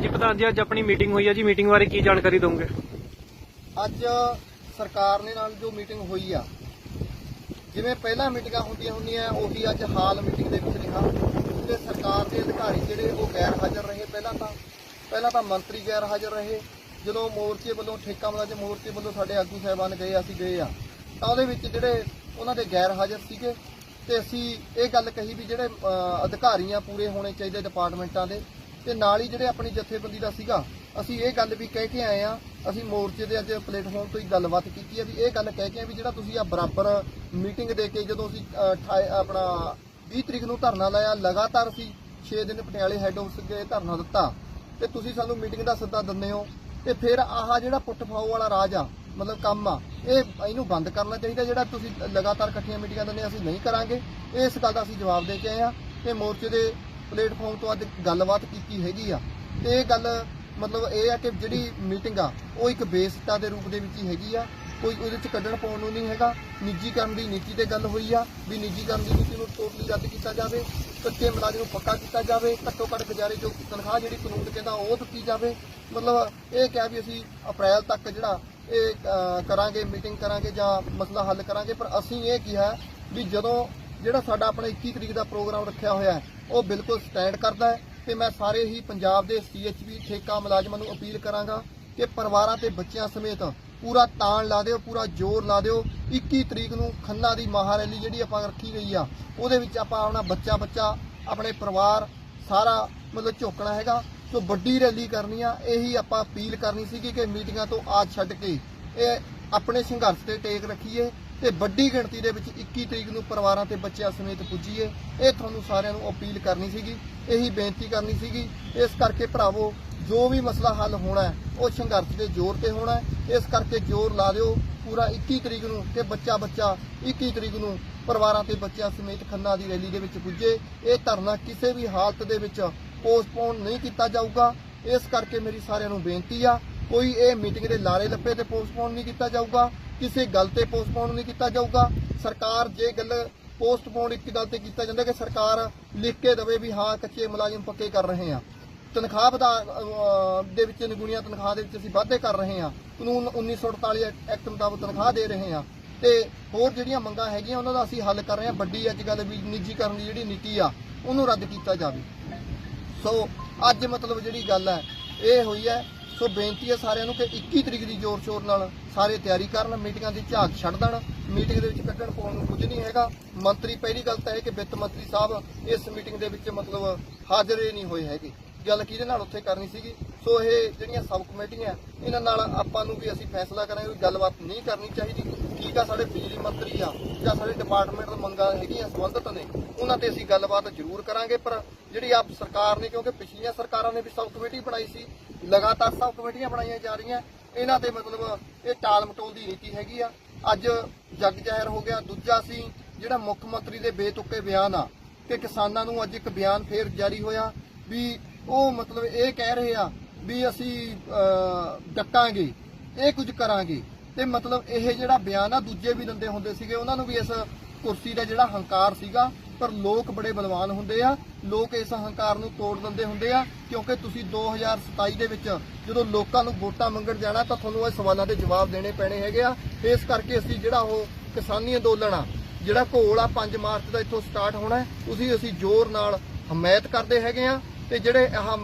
ਹਾਂਜੀ ਪ੍ਰਧਾਨ ਜੀ, ਅੱਜ ਆਪਣੀ ਮੀਟਿੰਗ ਹੋਈ ਹੈ ਜੀ। ਮੀਟਿੰਗ ਬਾਰੇ ਕੀ ਜਾਣਕਾਰੀ ਦੋਗੇ? ਅੱਜ ਸਰਕਾਰ ਨੇ ਨਾਲ ਜੋ ਮੀਟਿੰਗ ਹੋਈ ਆ, ਜਿਵੇਂ ਪਹਿਲਾਂ ਮੀਟਿੰਗਾਂ ਹੁੰਦੀਆਂ ਹੁੰਦੀਆਂ, ਉਹੀ ਅੱਜ ਹਾਲ ਮੀਟਿੰਗ ਦੇ ਵਿੱਚ ਰਿਹਾ। ਤੇ ਸਰਕਾਰ ਦੇ ਅਧਿਕਾਰੀ ਜਿਹੜੇ, ਉਹ ਗੈਰ ਹਾਜ਼ਰ ਰਹੇ। ਪਹਿਲਾਂ ਤਾਂ ਪਹਿਲਾਂ ਤਾਂ ਮੰਤਰੀ ਗੈਰ ਹਾਜ਼ਰ ਰਹੇ। ਜਦੋਂ ਮੋਰਚੇ ਵੱਲੋਂ ਠੇਕਾ ਮੁਲਾਜ਼ਮ ਮੋਰਚੇ ਵੱਲੋਂ ਸਾਡੇ ਆਗੂ ਸਾਹਿਬਾਨ ਗਏ, ਅਸੀਂ ਗਏ ਆ। ਤਾਂ ਉਹਦੇ ਵਿੱਚ ਜਿਹੜੇ ਉਹਨਾਂ ਦੇ ਗੈਰ ਹਾਜ਼ਰ ਸੀਗੇ। ਤੇ ਅਸੀਂ ਇਹ ਗੱਲ ਕਹੀ ਵੀ ਜਿਹੜੇ ਅਧਿਕਾਰੀਆਂ ਪੂਰੇ ਹੋਣੇ ਚਾਹੀਦੇ ਡਿਪਾਰਟਮੈਂਟਾਂ ਦੇ ਤੇ ਨਾਲ ਹੀ ਜਿਹੜੇ ਆਪਣੀ ਜਥੇਬੰਦੀ ਦਾ ਸੀਗਾ, ਅਸੀਂ ਇਹ ਗੱਲ ਵੀ ਕਹਿ ਕੇ ਆਏ ਆ ਅਸੀਂ ਮੋਰਚੇ ਦੇ ਅੱਜ ਪਲੇਟਫਾਰਮ ਤੋਂ ਹੀ ਗੱਲਬਾਤ ਕੀਤੀ ਹੈ ਵੀ ਇਹ ਗੱਲ ਕਹਿ ਕੇ ਆਏ ਵੀ ਜਿਹੜਾ ਤੁਸੀਂ ਆ ਬਰਾਬਰ ਮੀਟਿੰਗ ਦੇ ਕੇ ਜਦੋਂ ਅਸੀਂ ਅਠਾਈ- ਆਪਣਾ 20 ਤਰੀਕ ਨੂੰ ਧਰਨਾ ਲਾਇਆ, ਲਗਾਤਾਰ ਅਸੀਂ 6 ਦਿਨ ਪਟਿਆਲੇ ਹੈੱਡ ਆਫਿਸ ਦੇ ਧਰਨਾ ਦਿੱਤਾ ਤੇ ਤੁਸੀਂ ਸਾਨੂੰ ਮੀਟਿੰਗ ਦਾ ਸੱਦਾ ਦਿੰਦੇ ਹੋ ਤੇ ਫਿਰ ਆਹ ਜਿਹੜਾ ਪੁੱਟਫਾਓ ਵਾਲਾ ਰਾਜ ਆ, ਮਤਲਬ ਕੰਮ ਆ, ਇਹ ਇਹਨੂੰ ਬੰਦ ਕਰਨਾ ਚਾਹੀਦਾ ਜਿਹੜਾ ਤੁਸੀਂ ਲਗਾਤਾਰ ਇਕੱਠੀਆਂ ਮੀਟਿੰਗਾਂ ਦਿੰਦੇ ਅਸੀਂ ਨਹੀਂ ਕਰਾਂਗੇ। ਇਸ ਗੱਲ ਦਾ ਅਸੀਂ ਜਵਾਬ ਦੇ ਕੇ ਆਏ ਆ ਤੇ ਮੋਰਚੇ ਦੇ ਪਲੇਟਫਾਰਮ ਤੋਂ ਅੱਜ ਗੱਲਬਾਤ ਕੀਤੀ ਹੈਗੀ ਆ। ਤੇ ਇਹ ਗੱਲ ਮਤਲਬ ਇਹ ਆ ਕਿ ਜਿਹੜੀ ਮੀਟਿੰਗ ਆ, ਉਹ ਇੱਕ ਬੇਸਿੱਟਾ ਦੇ ਰੂਪ ਦੇ ਵਿੱਚ ਹੀ ਹੈਗੀ ਆ। ਕੋਈ ਉਹਦੇ ਚ ਕੱਢਣ ਪਾਉਣ ਨੂੰ ਨਹੀਂ ਹੈਗਾ। ਨਿੱਜੀਕਰਨ ਦੀ ਨੀਤੀ ਤੇ ਗੱਲ ਹੋਈ ਆ ਵੀ ਨਿੱਜੀਕਰਨ ਦੀ ਨੀਤੀ ਨੂੰ ਟੋਟਲੀ ਰੱਦ ਕੀਤਾ ਜਾਵੇ, ਕੱਚੇ ਮੁਲਾਜ਼ਮ ਨੂੰ ਪੱਕਾ ਕੀਤਾ ਜਾਵੇ, ਘੱਟੋ ਘੱਟ ਗੁਜ਼ਾਰੇ ਜੋ ਤਨਖਾਹ ਜਿਹੜੀ ਕਾਨੂੰਨ ਕਹਿੰਦਾ ਉਹ ਦਿੱਤੀ ਜਾਵੇ। ਮਤਲਬ ਇਹ ਕਿਹਾ ਵੀ ਅਸੀਂ ਅਪ੍ਰੈਲ ਤੱਕ ਜਿਹੜਾ ਇਹ ਕਰਾਂਗੇ ਮੀਟਿੰਗ ਕਰਾਂਗੇ ਜਾਂ ਮਸਲਾ ਹੱਲ ਕਰਾਂਗੇ। ਪਰ ਅਸੀਂ ਇਹ ਕਿਹਾ ਵੀ ਜਦੋਂ ਜਿਹੜਾ ਸਾਡਾ ਆਪਣਾ 21 ਤਰੀਕ ਦਾ ਪ੍ਰੋਗਰਾਮ ਰੱਖਿਆ ਹੋਇਆ ਹੈ, ਉਹ ਬਿਲਕੁਲ ਸਟੈਂਡ ਕਰਦਾ ਹੈ ਤੇ ਮੈਂ ਸਾਰੇ ਹੀ ਪੰਜਾਬ ਦੇ ਸੀਐਚਪੀ ਠੇਕਾ ਮੁਲਾਜ਼ਮਾਂ ਨੂੰ ਅਪੀਲ ਕਰਾਂਗਾ ਕਿ ਪਰਿਵਾਰਾਂ ਤੇ ਬੱਚਿਆਂ ਸਮੇਤ ਪੂਰਾ ਤਾਣ ਲਾ ਦਿਓ, ਪੂਰਾ ਜ਼ੋਰ ਲਾ ਦਿਓ। 21 ਤਰੀਕ ਨੂੰ ਖੰਨਾ ਦੀ ਮਹਾਰੈਲੀ ਜਿਹੜੀ ਆਪਾਂ ਰੱਖੀ ਗਈ ਆ, ਉਹਦੇ ਵਿੱਚ ਆਪਾਂ ਆਪਣਾ ਬੱਚਾ ਬੱਚਾ, ਆਪਣੇ ਪਰਿਵਾਰ ਸਾਰਾ ਮਤਲਬ ਝੋਕਣਾ ਹੈਗਾ। ਸੋ ਵੱਡੀ ਰੈਲੀ ਕਰਨੀ ਆ, ਇਹੀ ਆਪਾਂ ਅਪੀਲ ਕਰਨੀ ਸੀਗੀ ਕਿ ਮੀਟਿੰਗਾਂ ਤੋਂ ਆਜ ਛੱਡ ਕੇ ਇਹ ਆਪਣੇ ਸੰਘਰਸ਼ ਤੇ ਟੇਕ ਰੱਖੀਏ। ਤੇ ਵੱਡੀ ਗਿਣਤੀ ਦੇ ਵਿੱਚ 21 ਤਰੀਕ ਨੂੰ ਪਰਿਵਾਰਾਂ ਤੇ ਬੱਚਿਆਂ ਸਮੇਤ ਪੁੱਜੀਏ ਇਹ ਤੁਹਾਨੂੰ ਸਾਰਿਆਂ ਨੂੰ ਅਪੀਲ ਕਰਨੀ ਸੀਗੀ, ਇਹੀ ਬੇਨਤੀ ਕਰਨੀ ਸੀਗੀ। ਇਸ ਕਰਕੇ ਭਰਾਵੋ, ਜੋ ਵੀ ਮਸਲਾ ਹੱਲ ਹੋਣਾ ਹੈ, ਉਹ ਸੰਘਰਸ਼ ਦੇ ਜ਼ੋਰ ਤੇ ਹੋਣਾ ਹੈ। ਇਸ ਕਰਕੇ ਜ਼ੋਰ ਲਾ ਦਿਓ, ਪੂਰਾ 21 ਤਰੀਕ ਨੂੰ ਕਿ ਬੱਚਾ ਬੱਚਾ 21 ਤਰੀਕ ਨੂੰ ਪਰਿਵਾਰਾਂ ਤੇ ਬੱਚਿਆਂ ਸਮੇਤ ਖੰਨਾ ਦੀ ਰੈਲੀ ਦੇ ਵਿੱਚ ਪੁੱਜੇ। ਇਹ ਧਰਨਾ ਕਿਸੇ ਵੀ ਹਾਲਤ ਦੇ ਵਿੱਚ ਪੋਸਟਪੋਨ ਨਹੀਂ ਕੀਤਾ ਜਾਊਗਾ। ਇਸ ਕਰਕੇ ਮੇਰੀ ਸਾਰਿਆਂ ਨੂੰ ਬੇਨਤੀ ਆ ਕੋਈ ਇਹ ਮੀਟਿੰਗ ਦੇ ਲਾਰੇ ਲੱਪੇ ਤੇ ਪੋਸਟਪੋਨ ਨਹੀਂ ਕੀਤਾ ਜਾਊਗਾ, ਕਿਸੇ ਗੱਲ ਤੇ ਪੋਸਟਪੋਨ ਨਹੀਂ ਕੀਤਾ ਜਾਊਗਾ। ਸਰਕਾਰ ਜੇ ਗੱਲ ਪੋਸਟਪੋਨ ਇੱਕ ਗੱਲ ਤੇ ਕੀਤਾ ਜਾਂਦਾ ਕਿ ਸਰਕਾਰ ਲਿਖ ਕੇ ਦੇਵੇ ਵੀ ਹਾਂ, ਕੱਚੇ ਮੁਲਾਜ਼ਮ ਪੱਕੇ ਕਰ ਰਹੇ ਆ। ਤਨਖਾਹ ਵਧਾ ਦੇ ਵਿੱਚ ਨਿਗੁਣੀਆਂ ਤਨਖਾਹ ਦੇ ਵਿੱਚ ਅਸੀਂ ਵਾਧੇ ਕਰ ਰਹੇ ਹਾਂ ਕਾਨੂੰਨ 1948 ਐਕਟ ਮੁਤਾਬਕ ਤਨਖਾਹ ਦੇ ਰਹੇ ਹਾਂ ਤੇ ਹੋਰ ਜਿਹੜੀਆਂ ਮੰਗਾਂ ਹੈਗੀਆਂ, ਉਹਨਾਂ ਦਾ ਅਸੀਂ ਹੱਲ ਕਰ ਰਹੇ ਹਾਂ ਵੱਡੀ ਅੱਜ ਗੱਲ ਵੀ ਨਿੱਜੀਕਰਨ ਦੀ ਜਿਹੜੀ ਨੀਤੀ ਆ, ਉਹਨੂੰ ਰੱਦ ਕੀਤਾ ਜਾਵੇ। ਸੋ ਅੱਜ ਮਤਲਬ ਜਿਹੜੀ ਗੱਲ ਹੈ, ਇਹ ਹੋਈ ਹੈ ਸੋ ਬੇਨਤੀ ਹੈ ਸਾਰਿਆਂ ਨੂੰ ਕਿ 21 ਤਰੀਕ ਦੀ ਜ਼ੋਰ ਸ਼ੋਰ ਨਾਲ ਸਾਰੇ ਤਿਆਰੀ ਕਰਨ, ਮੀਟਿੰਗਾਂ ਦੀ ਝਾਕ ਛੱਡ ਦੇਣ। ਮੀਟਿੰਗ ਦੇ ਵਿੱਚ ਕੱਢਣ ਪਾਉਣ ਨੂੰ ਕੁਝ ਨਹੀਂ ਹੈਗਾ। ਮੰਤਰੀ, ਪਹਿਲੀ ਗੱਲ ਤਾਂ ਇਹ ਕਿ ਵਿੱਤ ਮੰਤਰੀ ਸਾਹਿਬ ਇਸ ਮੀਟਿੰਗ ਦੇ ਵਿੱਚ ਮਤਲਬ ਹਾਜ਼ਰ ਹੀ ਨਹੀਂ ਹੋਏ ਹੈਗੇ। ਗੱਲ ਕਿਹਦੇ ਨਾਲ ਉੱਥੇ ਕਰਨੀ ਸੀਗੀ? ਸੋ ਇਹ ਜਿਹੜੀਆਂ ਸਬ ਕਮੇਟੀਆਂ, ਇਹਨਾਂ ਨਾਲ ਆਪਾਂ ਨੂੰ ਵੀ ਅਸੀਂ ਫੈਸਲਾ ਕਰਾਂਗੇ ਵੀ ਗੱਲਬਾਤ ਨਹੀਂ ਕਰਨੀ ਚਾਹੀਦੀ। ਠੀਕ ਆ ਸਾਡੇ ਬਿਜਲੀ ਮੰਤਰੀ ਆ ਜਾਂ ਸਾਡੇ ਡਿਪਾਰਟਮੈਂਟ ਦੀ ਮੰਗਾਂ ਹੈਗੀਆਂ ਸੰਬੰਧਤ ਨੇ, ਉਹਨਾਂ ਤੇ ਅਸੀਂ ਗੱਲਬਾਤ ਜ਼ਰੂਰ ਕਰਾਂਗੇ। ਪਰ ਜਿਹੜੀ ਆਪ ਸਰਕਾਰ ਨੇ, ਕਿਉਂਕਿ ਪਿਛਲੀਆਂ ਸਰਕਾਰਾਂ ਨੇ ਵੀ ਸਬ ਕਮੇਟੀ ਬਣਾਈ ਸੀ, ਲਗਾਤਾਰ ਸਬ ਕਮੇਟੀਆਂ ਬਣਾਈਆਂ ਜਾ ਰਹੀਆਂ, ਇਹਨਾਂ ਤੇ ਮਤਲਬ ਇਹ ਟਾਲ ਮਟੋਲ ਦੀ ਨੀਤੀ ਹੈਗੀ ਆ। ਅੱਜ ਜੱਗ ਜ਼ਾਹਿਰ ਹੋ ਗਿਆ। ਦੂਜਾ ਸੀ, ਜਿਹੜਾ ਮੁੱਖ ਮੰਤਰੀ ਦੇ ਬੇਤੁਕੇ ਬਿਆਨ ਆ, ਕਿ ਕਿਸਾਨਾਂ ਨੂੰ ਅੱਜ ਇੱਕ ਬਿਆਨ ਫੇਰ ਜਾਰੀ ਹੋਇਆ ਵੀ ਉਹ ਮਤਲਬ ਇਹ ਕਹਿ ਰਹੇ ਆ ਵੀ ਅਸੀਂ ਅਹ, ਡੱਕਾਂਗੇ ਇਹ ਕੁਝ ਕਰਾਂਗੇ। ਤੇ ਮਤਲਬ ਇਹ ਜਿਹੜਾ ਬਿਆਨ ਆ ਦੂਜੇ ਵੀ ਦਿੰਦੇ ਹੁੰਦੇ ਸੀਗੇ ਉਹਨਾਂ ਨੂੰ ਵੀ ਇਸ ਕੁਰਸੀ ਦਾ ਜਿਹੜਾ ਹੰਕਾਰ ਸੀਗਾ ਪਰ ਲੋਕ ਬੜੇ ਬਲਵਾਨ ਹੁੰਦੇ ਆ। ਲੋਕ ਇਸ ਹੰਕਾਰ ਨੂੰ ਤੋੜ ਦਿੰਦੇ ਹੁੰਦੇ ਆ ਕਿਉਂਕਿ ਤੁਸੀਂ 2027 ਦੇ ਵਿੱਚ ਜਦੋਂ ਲੋਕਾਂ ਨੂੰ ਵੋਟਾਂ ਮੰਗਣ ਜਾਣਾ ਤਾਂ ਤੁਹਾਨੂੰ ਇਹ ਸਵਾਲਾਂ ਦੇ ਜਵਾਬ ਦੇਣੇ ਪੈਣੇ ਹੈਗੇ ਆ। ਇਸ ਕਰਕੇ ਅਸੀਂ ਜਿਹੜਾ ਉਹ ਕਿਸਾਨੀ ਅੰਦੋਲਨ ਆ ਜਿਹੜਾ ਘੋਲ ਆ 5 ਮਾਰਚ ਦਾ ਇੱਥੋਂ ਸਟਾਰਟ ਹੋਣਾ ਹੈ ਅਸੀਂ ਜ਼ੋਰ ਨਾਲ ਹਮਾਇਤ ਕਰਦੇ ਹੈਗੇ ਆ। ਤੇ ਜਿਹੜੇ ਆਹ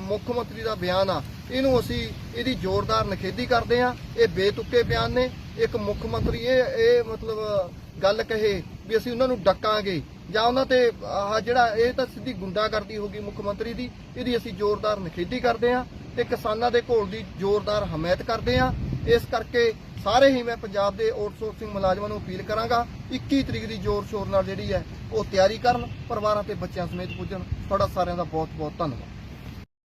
ਮੁੱਖ ਮੰਤਰੀ ਦਾ ਬਿਆਨ ਆ, ਇਹਨੂੰ ਅਸੀਂ ਇਹਦੀ ਜ਼ੋਰਦਾਰ ਨਿਖੇਧੀ ਕਰਦੇ ਆ ਇਹ ਬੇਤੁਕੇ ਬਿਆਨ ਨੇ। ਇੱਕ ਮੁੱਖ ਮੰਤਰੀ ਇਹ ਇਹ ਮਤਲਬ ਗੱਲ ਕਹੇ ਵੀ ਅਸੀਂ ਉਹਨਾਂ ਨੂੰ ਡੱਕਾਂਗੇ। ਜਾਂ ਉਹਨਾਂ ਤੇ ਆਹ ਜਿਹੜਾ, ਇਹ ਤਾਂ ਸਿੱਧੀ ਗੁੰਡਾਗਰਦੀ ਹੋ ਗਈ ਮੁੱਖ ਮੰਤਰੀ ਦੀ, ਇਹਦੀ ਅਸੀਂ ਜ਼ੋਰਦਾਰ ਨਿਖੇਧੀ ਕਰਦੇ ਆ ਤੇ ਕਿਸਾਨਾਂ ਦੇ ਘੋਲ ਦੀ ਜ਼ੋਰਦਾਰ ਹਮਾਇਤ ਕਰਦੇ ਆ ਇਸ ਕਰਕੇ ਸਾਰੇ ਹੀ ਮੈਂ ਪੰਜਾਬ ਦੇ ਆਊਟਸੋਰਸਿੰਗ ਮੁਲਾਜ਼ਮਾਂ ਨੂੰ ਅਪੀਲ ਕਰਾਂਗਾ 21 ਤਰੀਕ ਦੀ ਜ਼ੋਰ ਸ਼ੋਰ ਨਾਲ ਜਿਹੜੀ ਹੈ ਉਹ ਤਿਆਰੀ ਕਰਨ, ਪਰਿਵਾਰਾਂ ਤੇ ਬੱਚਿਆਂ ਸਮੇਤ ਪੁੱਜਣ। ਤੁਹਾਡਾ ਸਾਰਿਆਂ ਦਾ ਬਹੁਤ ਬਹੁਤ ਧੰਨਵਾਦ।